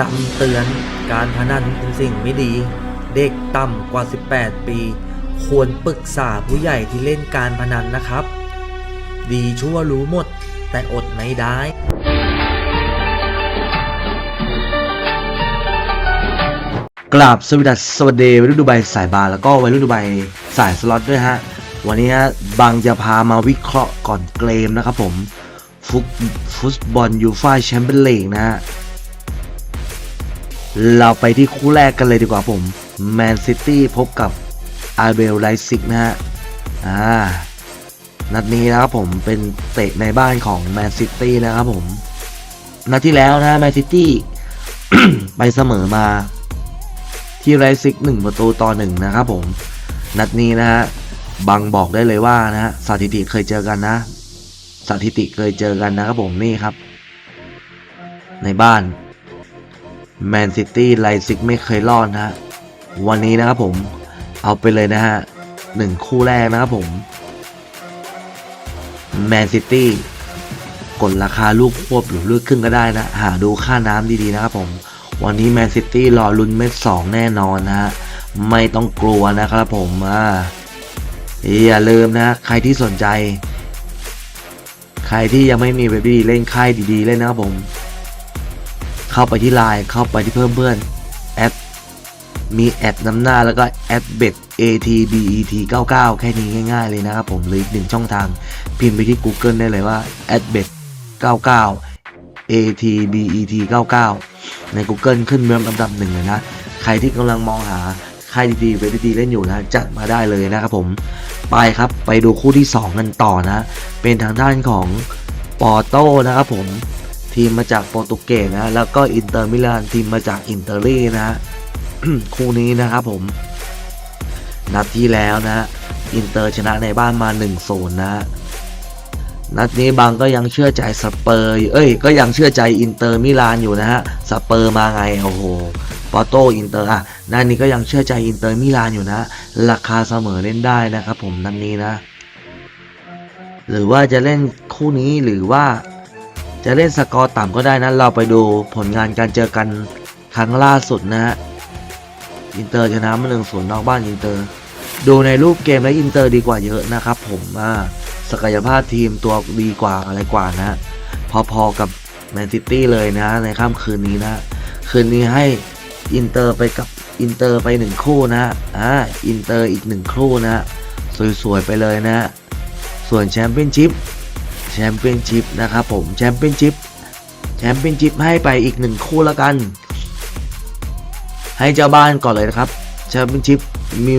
คำเตือนการพนันเป็นสิ่งไม่ดี เด็กต่ำกว่า 18 ปี ควรปรึกษาผู้ใหญ่ที่เล่นการพนันนะครับ ดีชั่วรู้หมด แต่อดไม่ได้ กราบสวัสดีสวัสดีวัยรุ่นดูไบสายบาร์แล้วก็วัยรุ่นดูไบสายสล็อตด้วยฮะ วันนี้ฮะบางจะพามาวิเคราะห์ก่อนเกมนะครับผมฟุตฟุตบอลยูฟ่าแชมเปี้ยนลีกนะฮะ เราไปที่คู่แรกกันเลยดีกว่าผมแมนซิตี้พบกับอาร์เบลไลซิกนะฮะอ่านัดนี้นะครับผมเป็นเตะในบ้านของแมนซิตี้นะครับผม นัดที่แล้วนะแมนซิตี้ไปเสมอมา ที่ไรซิกหนึ่งประตูต่อหนึ่งนะครับผม นัดนี้นะฮะบังบอกได้เลยว่านะฮะสถิติเคยเจอกันนะสถิติเคยเจอกันนะครับผมนี่ครับ ในบ้าน แมนซิตี้ไลซิกไม่เคยรอดนะฮะวันนี้นะครับผมเอาไปเลยนะฮะหนึ่งคู่แรกนะครับผมแมนซิตี้กดราคาลูกควบหรือลูกครึ่งก็ได้นะ หาดูค่าน้ำดีๆนะครับผม วันนี้แมนซิตี้รอลุ้นเม็ดสองแน่นอนนะฮะไม่ต้องกลัวนะครับผมอ่าอย่าลืมนะ ใครที่สนใจ ใครที่ยังไม่มีเว็บดีเล่นค่ายดีๆ เล่นนะครับผม เข้าไปที่ไลน์เข้าไปที่เพิ่มเพื่อนแอดมีแอดน้ำหน้าแล้วก็แอดเบ็ด atbet 99 แค่นี้ง่าย ๆ เลยนะครับผมหรืออีกหนึ่งช่องทาง พิมพ์ไปที่ Google ได้เลยว่า a d b e t 99 atbet 99 ใน Google ขึ้นเมืองลำดับหนึ่งเลยนะ ใครที่กำลังมองหาค่ายดีๆเว็บดีๆเล่นอยู่นะ จัดมาได้เลยนะครับผม ไปครับไปดูคู่ที่ 2 กันต่อนะ เป็นทางด้านของปอโต้นะครับผม ทีมมาจากโปรตุเกสนะแล้วก็อินเตอร์มิลานทีมมาจากอินเตอร์ลีนะคู่นี้นะครับผม นัดที่แล้วนะอินเตอร์ชนะในบ้านมา1-0นะนัดนี้บางก็ยังเชื่อใจสเปอร์เอ้ย ก็ยังเชื่อใจอินเตอร์มิลานอยู่นะฮะสเปอร์มาไงโอ้โหปอโตอินเตอร์อะนัดนี้ก็ยังเชื่อใจอินเตอร์มิลานอยู่นะ ราคาเสมอเล่นได้นะครับผมนัดนี้นะ หรือว่าจะเล่นคู่นี้หรือว่า จะเล่นสกอร์ต่ำก็ได้นะเราไปดูผลงานการเจอกันครั้งล่าสุดนะฮะอินเตอร์ชนะมาหนึ่งศูนย์นอกบ้านอินเตอร์ ดูในรูปเกมแล้วอินเตอร์ดีกว่าเยอะนะครับ ผมอ่าศักยภาพทีมตัวดีกว่าอะไรกว่านะพอๆกับแมนซิตี้เลยนะ ในค่ำคืนนี้นะ คืนนี้ให้อินเตอร์ไปกับอินเตอร์ไปหนึ่งคู่นะอ่าอินเตอร์อีกหนึ่งคู่นะ สวยๆไปเลยนะ ส่วนแชมเปี้ยนชิพ แชมเปี้ยนชิพนะครับผมแชมเปี้ยนชิพแชมเปี้ยนชิพให้ไปอีกหนึ่งคู่ละกัน ให้เจ้าบ้านก่อนเลยนะครับแชมเปี้ยนชิพมี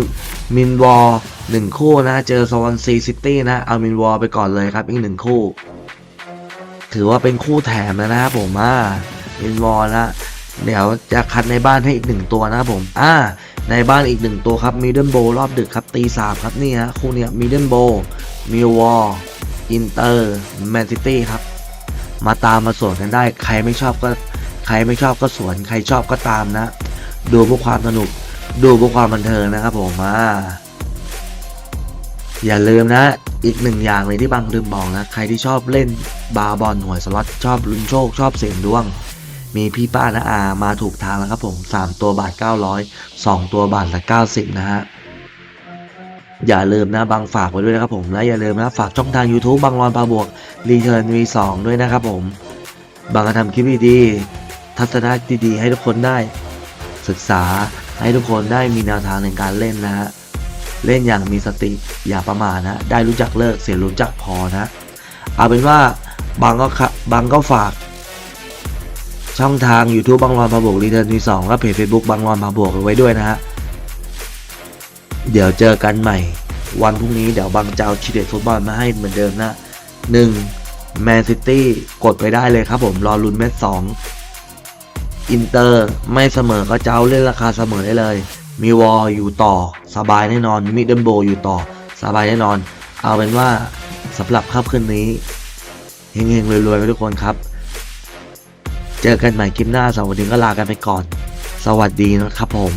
มินวอลหนึ่งคู่นะเจอสวอนซีซิตี้นะเอามินวอลไปก่อนเลยครับอีกหนึ่งคู่ ถือว่าเป็นคู่แถมแล้วนะครับผมอ่ามินวอลนะเดี๋ยวจะคัดในบ้านให้อีกหนึ่งตัวนะครับผม อ่า ในบ้านอีกหนึ่งตัวครับมิดเดิลโบรอบดึกครับตีสามครับนี่ฮะคู่เนี้ยมิดเดิลโบมิววอล อินเตอร์แมนซิตี้ครับ มาตามมาสวนกันได้ ใครไม่ชอบก็ใครไม่ชอบก็สวน ใครชอบก็ตามนะ ดูเพื่อความสนุก ดูเพื่อความบันเทิงนะครับผมอ่าอย่าลืมนะ อีกหนึ่งอย่างเลยที่บางลืมบอกนะ ใครที่ชอบเล่นบาบอลหวยสล็อตชอบลุ้นโชค ชอบเสี่ยงดวง มีพี่ป้านะอามาถูกทางแล้วครับผม 3 ตัวบาท 900 2 ตัวบาทละ90 นะฮะ อย่าลืมนะบางฝากไว้ด้วยนะครับผมและอย่าลืมนะฝากช่องทาง YouTube บางรอนปาบวกรีเทิร์น V2 ด้วยนะครับผม บางก็ทำคลิปดีๆทัศนะดีๆ ให้ทุกคนได้ ศึกษาให้ทุกคนได้มีแนวทางในการเล่นนะฮะเล่นอย่างมีสติอย่าประมาทนะ ได้รู้จักเลิกเสียรู้จักพอนะ เอาเป็นว่าบางก็บางก็ฝาก ช่องทาง YouTube บางรอนพาบวกรีเทิร์นมีสองและเพจ Facebook บางรอนพาบวกไว้ด้วยนะฮะ เดี๋ยวเจอกันใหม่ วันพรุ่งนี้เดี๋ยวบางเจะเอาชีเด็ดฟุตบอลมาให้เหมือนเดิมนะหนึ่งแมนซิตี้กดไปได้เลยครับผมรอลุ้นเม็ดสองอินเตอร์ไม่เสมอก็เจะเอาเล่นราคาเสมอได้เลย มีวอลอยู่ต่อ สบายแน่นอนมิดเดิลโบอยู่ต่อ สบายแน่นอน เอาเป็นว่าสำหรับค่ำคืนนี้เฮงๆรวยๆไปทุกคนครับ เจอกันใหม่คลิปหน้าสวัสดีก็ลากันไปก่อน สวัสดีนะครับผม